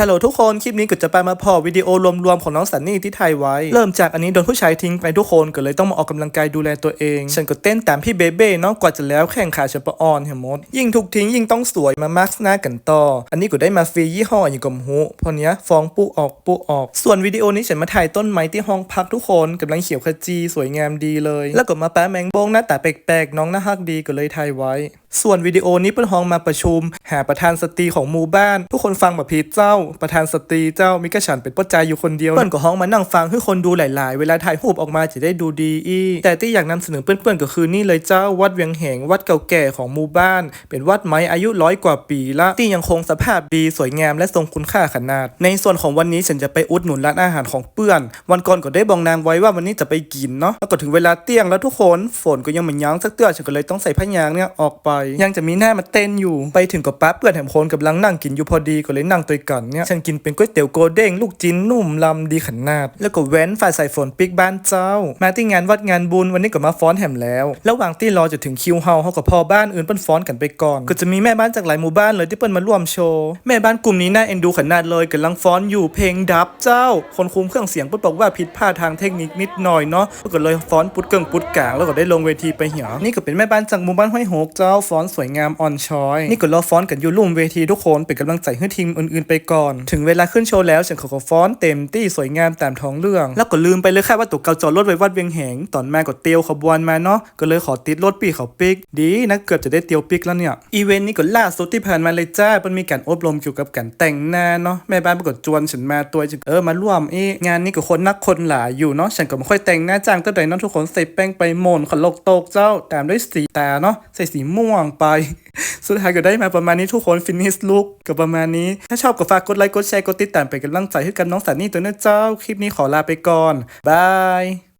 ฮัลโหลทุกคน คลิปนี้ก็จะไปมาพอวิดีโอรวมๆของน้องสันนี่ที่ถ่ายไว้ เริ่มจากอันนี้โดนผู้ชายทิ้งไปทุกคนก็เลยต้องมาออกกำลังกายดูแลตัวเอง ฉันก็เต้นตามพี่เบเบ้เนาะกว่าจะแล้วแข่งขาฉันปะออนเห็นมด ยิ่งถูกทิ้งยิ่งต้องสวยมามาร์กหน้ากันต่อ อันนี้ก็ได้มาฟรียี่ห้ออย่างกับหูพอเนี้ยฟองปูออกปูออก ส่วนวิดีโอนี้ฉันมาถ่ายต้นไม้ที่ห้องพักทุกคนกำลังเขียวขจีสวยงามดีเลย แล้วก็มาแปะแมงโบงหน้าตาแปลกๆน้องน่าฮักดีก็เลยถ่ายไว้ส่วนวิดีโอนี้เป็นห้องมาประชุม หาประธานสตรีของหมู่บ้าน ทุกคนฟังแบบพีเจ้า ประธานสตรีเจ้ามิกระฉันเป็นป้าใจายอยู่คนเดียวเปิ้นก็ห้องมานั่งฟังให้คนดูหลาย ๆ เวลาถ่ายรูปออกมาจะได้ดูดีอีแต่ที่อยากนำเสนอเพื่อนๆก็คือนี่เลยเจ้าวัดเวียงแหงวัดเก่าแก่ของหมู่บ้าน เป็นวัดไม้อายุร้อยกว่าปีละที่ยังคงสภาพดีสวยงามและทรงคุณค่าขนาด ในส่วนของวันนี้ฉันจะไปอุดหนุนร้านอาหารของเพื่อน วันก่อนก็ได้บอกนางไว้ว่าวันนี้จะไปกินเนาะแล้วก็ถึงเวลาเตียงแล้วทุกคนฝนก็ยังไม่ยั้งสักเตื้อฉันก็เลยต้องใส่ผ้ายางเนี่ยออกไปยังจะมีหน้ามาเต้นอยู่ไปถึงกับป้าเพื่อนแถมคนกำลังนั่งกินอยู่พอดีก็เลยนั่งตัวกันเนี่ยฉันกินเป็นก๋วยเตี๋ยวโกเด้งลูกจิ้นนุ่มลำดีขนาด แล้วก็แว้นฝ่ายใส่ฝนปิกบ้านเจ้า มาที่งานวัดงานบุญวันนี้ก็มาฟ้อนแหมแล้วระหว่างที่รอจะถึงคิวเฮาเขากับพ่อบ้านอื่นเปิ้นฟ้อนกันไปก่อน ก็จะมีแม่บ้านจากหลายหมู่บ้านเลยที่เปิ้นมาร่วมโชว์แม่บ้านกลุ่มนี้น่าเอ็นดูขนาดเลยกำลังฟ้อนอยู่เพลงดับเจ้า คนคุมเครื่องเสียงเปิ้นบอกว่าผิดพลาดทางเทคนิคนิดหน่อยเนาะก็เลยฟ้อนปุดเกิงปุดกลางแล้วก็ได้ลงเวทีไปเหียนี่ก็เป็นแม่บ้านจากหมู่บ้านห้วยโหกเจ้าฟ้อนสวยงามอ่อนช้อย นี่ก็รอฟ้อนกันอยู่ลุ่มเวทีทุกคนเป็นกำลังใจให้ทีมอื่นๆไปก่อน ถึงเวลาขึ้นโชว์แล้วฉันขอฟ้อนเต็มที่สวยงามตามท้องเรื่อง แล้วก็ลืมไปเลยค่ะว่าตุกเกาจอดรถไว้วัดเวียงแหงตอนมาก็เตียวขบวนมาเนาะก็เลยขอติดรถปีเขาปิก ดีนะเกือบจะได้เตียวปิกแล้วเนี่ยอีเวนต์นี้ก็ล่าสุดที่ผ่านมาเลยจ้ามันมีการอบรมเกี่ยวกับการแต่งหน้าเนาะแม่บ้านปรากฏจวนฉันมาตัวจึงเออมาร่วมเอะงานนี้ก็คนนักคนหลายอยู่เนาะฉันก็ไม่ค่อยแต่งหน้าจ้างตั้งแต่เนาะทุกคนใส่แป้งไปโมนขนลกตกเจ้าตามด้วยสีตาเนาะใส่สีม่วงไป สุดท้ายก็ได้มาประมาณนี้ทุกคนฟินิชลุกกับประมาณนี้ ถ้าชอบก็ฝากกดไลค์กดแชร์กดติดตามเป็นกำลังใจให้กับน้องสันนี่ตัวนะเจ้า คลิปนี้ขอลาไปก่อนบาย